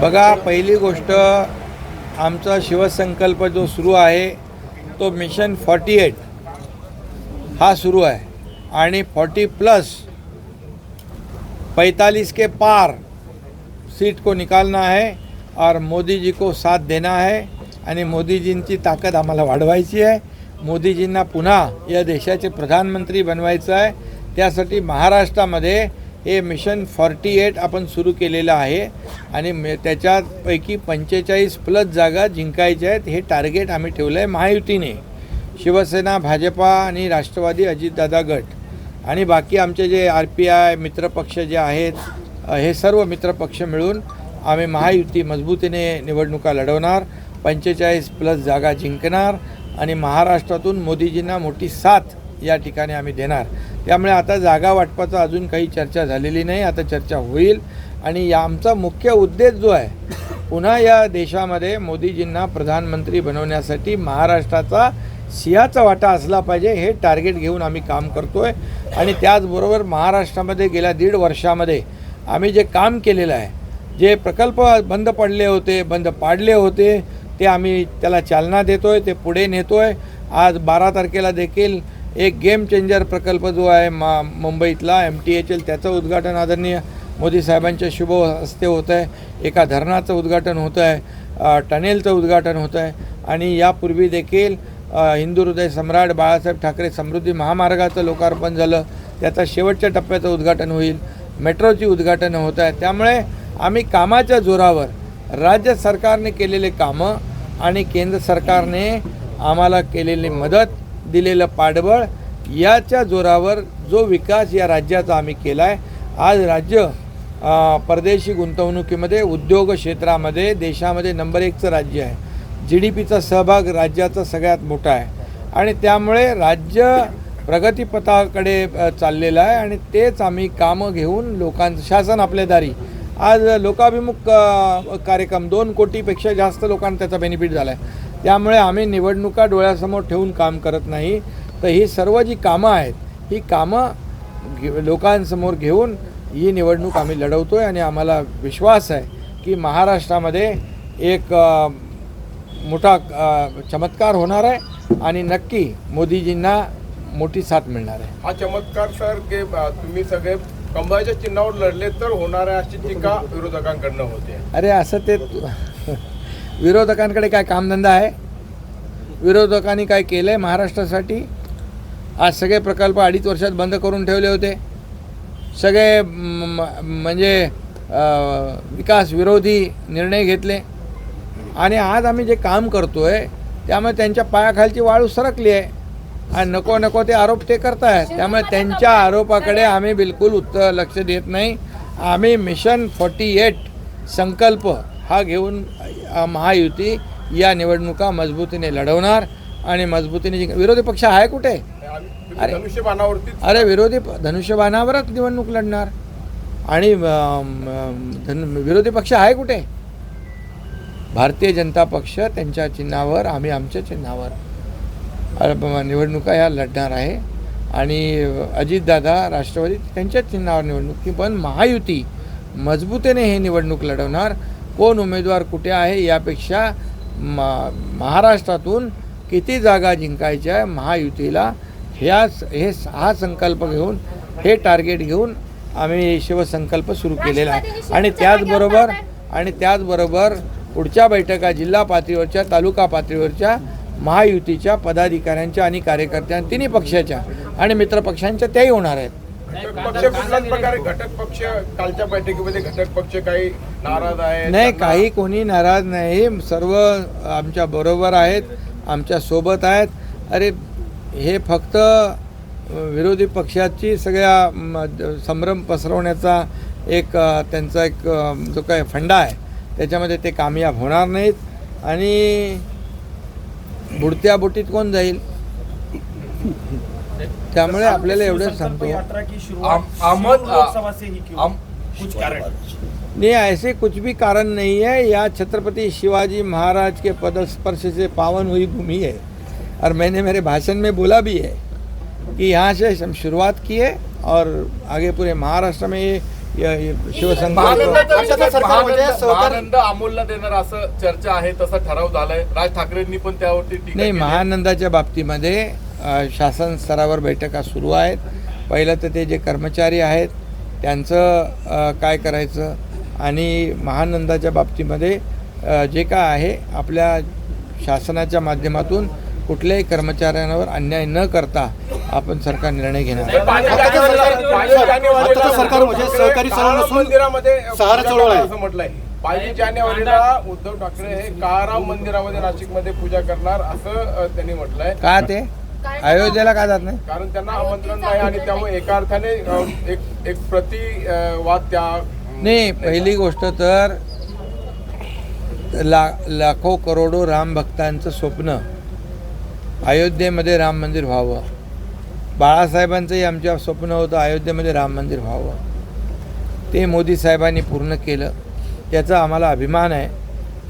बघा पहिली गोष्ट आमचा शिवसंकल्प जो सुरू आहे तो मिशन फॉर्टी एट हा सुरू आहे. आणि फॉर्टी प्लस पैंतालीस के पार सीट को निकालना है और मोदी जी को साथ देना है आणि मोदीजींची ताकद आम्हाला वाढवायची आहे. मोदीजींना पुन्हा या देशाचे प्रधानमंत्री बनवायचं आहे. त्यासाठी महाराष्ट्रामध्ये हे मिशन फॉर्टी एट आपण सुरू केलेलं आहे. आणि मे- त्याच्यापैकी पंचेचाळीस प्लस जागा जिंकायच्या आहेत. हे टार्गेट आम्ही ठेवलं आहे महायुतीने. शिवसेना भाजपा आणि राष्ट्रवादी अजितदादा गट. आणि बाकी आमचे जे आर पी आय मित्रपक्ष जे आहेत हे सर्व मित्रपक्ष मिळून आम्ही महायुती मजबूतीने निवडणुका लढवणार पंचेचाळीस प्लस जागा जिंकणार आणि महाराष्ट्रातून मोदीजींना मोठी साथ या ठिकाणी आम्ही देणार. त्यामुळे आता जागा वाटपाचा अजून काही चर्चा झालेली नाही आता चर्चा होईल. आणि या आमचा मुख्य उद्देश जो आहे पुन्हा या देशामध्ये मोदीजींना प्रधानमंत्री बनवण्यासाठी महाराष्ट्राचा सिंहाचा वाटा असला पाहिजे हे टार्गेट घेऊन आम्ही काम करतो आहे आणि त्याचबरोबर महाराष्ट्रामध्ये गेल्या दीड वर्षामध्ये आम्ही जे काम केलेलं आहे जे प्रकल्प बंद पडले होते बंद पाडले होते ते आम्ही त्याला चालना देतो आहे ते पुढे नेतो आहे आज बारा तारखेला देखील एक गेम चेंजर प्रकल्प जो आहे मा मुंबईतला एम टी एच एल त्याचं उद्घाटन आदरणीय मोदी साहेबांच्या शुभ हस्ते होतं आहे एका धरणाचं उद्घाटन होतं आहे टनेलचं उद्घाटन होतं आहे आणि यापूर्वी देखील हिंदू हृदय सम्राट बाळासाहेब ठाकरे समृद्धी महामार्गाचं लोकार्पण झालं. त्याचा शेवटच्या टप्प्याचं उद्घाटन होईल. मेट्रोची उद्घाटनं होत आहे त्यामुळे आम्ही कामाच्या जोरावर राज्य सरकारने केलेले कामं आणि केंद्र सरकारने आम्हाला केलेली मदत दिलेलं पाठबळ याच्या जोरावर जो विकास या राज्याचा आम्ही केला आहे आज राज्य परदेशी गुंतवणुकीमध्ये उद्योग क्षेत्रामध्ये देशामध्ये नंबर एकचं राज्य आहे. जी डी पीचा सहभाग राज्याचा सगळ्यात मोठा आहे. आणि त्यामुळे राज्य प्रगतीपथाकडे चाललेलं आहे आणि तेच आम्ही कामं घेऊन लोकांचं शासन आपल्या दारी. आज लोकाभिमुख कार्यक्रम दोन कोटीपेक्षा जास्त लोकांना त्याचा बेनिफिट झाला आहे त्यामुळे आम्ही निवडणुका डोळ्यासमोर ठेवून काम करत नाही. तर ही सर्व जी कामं आहेत ही कामं घे- लोकांसमोर घेऊन ही निवडणूक आम्ही लढवतो आहे आणि आम्हाला विश्वास आहे की महाराष्ट्रामध्ये एक मोठा चमत्कार होणार आहे आणि नक्की मोदीजींना मोठी साथ मिळणार आहे. हा चमत्कार सर की तुम्ही सगळे कमळाच्या चिन्हावर लढले तर होणार आहे अशी टीका विरोधकांकडनं होते. अरे असं ते विरोधकांकडे काय कामधंदा आहे? विरोधकांनी काय केलं आहे महाराष्ट्रासाठी? आज सगळे प्रकल्प अडीच वर्षात बंद करून ठेवले होते. सगळे म- म्हणजे विकास विरोधी निर्णय घेतले. आणि आज आम्ही जे काम करतो आहे त्यामुळे त्यांच्या पायाखालची वाळू सरकली आहे. आणि नको नको ते आरोप ते करतायत. त्यामुळे त्यांच्या आरोपाकडे आम्ही बिलकुल उत्तर लक्ष देत नाही. आम्ही मिशन फॉर्टी एट संकल्प हा घेऊन महायुती या निवडणुका मजबूतीने लढवणार आणि मजबूतीने जिंक विरोधी पक्ष आहे कुठे? अरे. धनुष्यबाणावरती अरे विरोधी धनुष्यबाणावरच निवडणूक लढणार. आणि धन विरोधी पक्ष आहे कुठे? भारतीय जनता पक्ष त्यांच्या चिन्हावर आम्ही आमच्या चिन्हावर निवडणुका या लढणार आहे. आणि अजितदादा राष्ट्रवादी त्यांच्याच चिन्हावर निवडणूक पण महायुती मजबूतीने हे निवडणूक लढवणार. कोण उमेदवार कुठे आहे यापेक्षा म महाराष्ट्रातून किती जागा जिंकायच्या आहे महायुतीला ह्या हे हा संकल्प घेऊन हे टार्गेट घेऊन आम्ही शिवसंकल्प सुरू केलेला आहे. आणि त्याचबरोबर आणि त्याचबरोबर पुढच्या बैठका जिल्हा पातळीवरच्या तालुका पातळीवरच्या महायुतीच्या पदाधिकाऱ्यांच्या आणि कार्यकर्त्यां तिन्ही पक्षाच्या आणि मित्रपक्षांच्या त्याही होणार आहेत. पक्ष कुठल्याच प्रकारे घटक पक्ष कालच्या बैठकीमध्ये घटक पक्ष काही नाराज आहे नाही काही कोणी नाराज नाही. सर्व आमच्या बरोबर आहेत आमच्यासोबत आहेत. अरे हे फक्त विरोधी पक्षाची सगळ्या संभ्रम पसरवण्याचा एक त्यांचा एक जो काय फंडा आहे त्याच्यामध्ये ते कामयाब होणार नाहीत. आणि बुडत्या बोटीत कोण जाईल? त्यामुळे आपल्याला एवढंच सांगतो. अहमद ही कुछ कारण? नहीं ऐसे कुछ भी कारण नहीं है। यह छत्रपति शिवाजी महाराज के पदस्पर्श से पावन हुई भूमि है। और मैंने मेरे भाषण में बोला भी है कि यहाँ से हम शुरुआत की है और आगे पूरे महाराष्ट्र में ये य- य- महानंद- अमोलला देणार असं चर्चा आहे तसा ठराव झालाय. राज ठाकरेंनी पण त्यावरती नाही. महानंदाच्या बाबतीमध्ये शासन स्तरावर बैठका सुरू आहेत. पहिलं तर ते जे कर्मचारी आहेत त्यांचं काय करायचं आणि महानंदाच्या बाबतीमध्ये जे काय आहे आपल्या शासनाच्या माध्यमातून कुठल्याही कर्मचाऱ्यांवर अन्याय न करता आपण सरकार निर्णय घेणार. म्हणजे म्हटलंय. पाच जानेवारीला उद्धव ठाकरे हे काळाराम मंदिरामध्ये नाशिकमध्ये पूजा करणार असं त्यांनी म्हटलंय. का ते? अयोध्येला का जात नाही? कारण त्यांना आमंत्रण नाही आणि त्यामुळे एका अर्थाने एक एक प्रतिवाद त्या नाही पहिली गोष्ट तर ला लाखो करोडो राम भक्तांचं स्वप्न अयोध्येमध्ये राम मंदिर व्हावं. बाळासाहेबांचंही आमच्या स्वप्न होतं अयोध्येमध्ये राम मंदिर व्हावं. ते मोदी साहेबांनी पूर्ण केलं. याचा आम्हाला अभिमान आहे.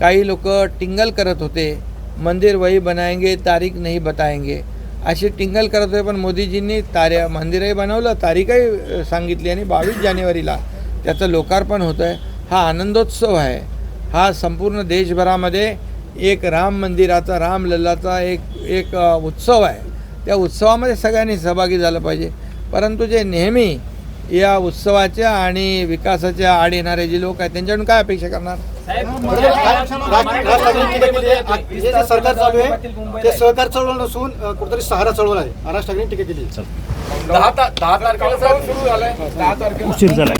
काही लोक टिंगल करत होते. मंदिर वही बनाएंगे तारीख नाही बताएंगे. अशी टिंगल करत होते पण मोदीजींनी ताऱ्या मंदिरही बनवलं तारीखही सांगितली आणि बावीस जानेवारीला त्याचं लोकार्पण होतं आहे हा आनंदोत्सव आहे. हा संपूर्ण देशभरामध्ये एक राम मंदिराचा रामलल्लाचा एक एक उत्सव आहे. त्या उत्सवामध्ये सगळ्यांनी सहभागी झालं पाहिजे. परंतु जे नेहमी या उत्सवाच्या आणि विकासाच्या आड येणारे जे लोक आहेत त्यांच्याकडून काय अपेक्षा करणार? हे जे सरकार चालू आहे ते सहकार चळवळ नसून कुठेतरी सहारा चळवळ आहे. ठाकरेंनी टीका केली. दहा तारखेला सुरू झालंय. दहा तारखेला उशीर झाला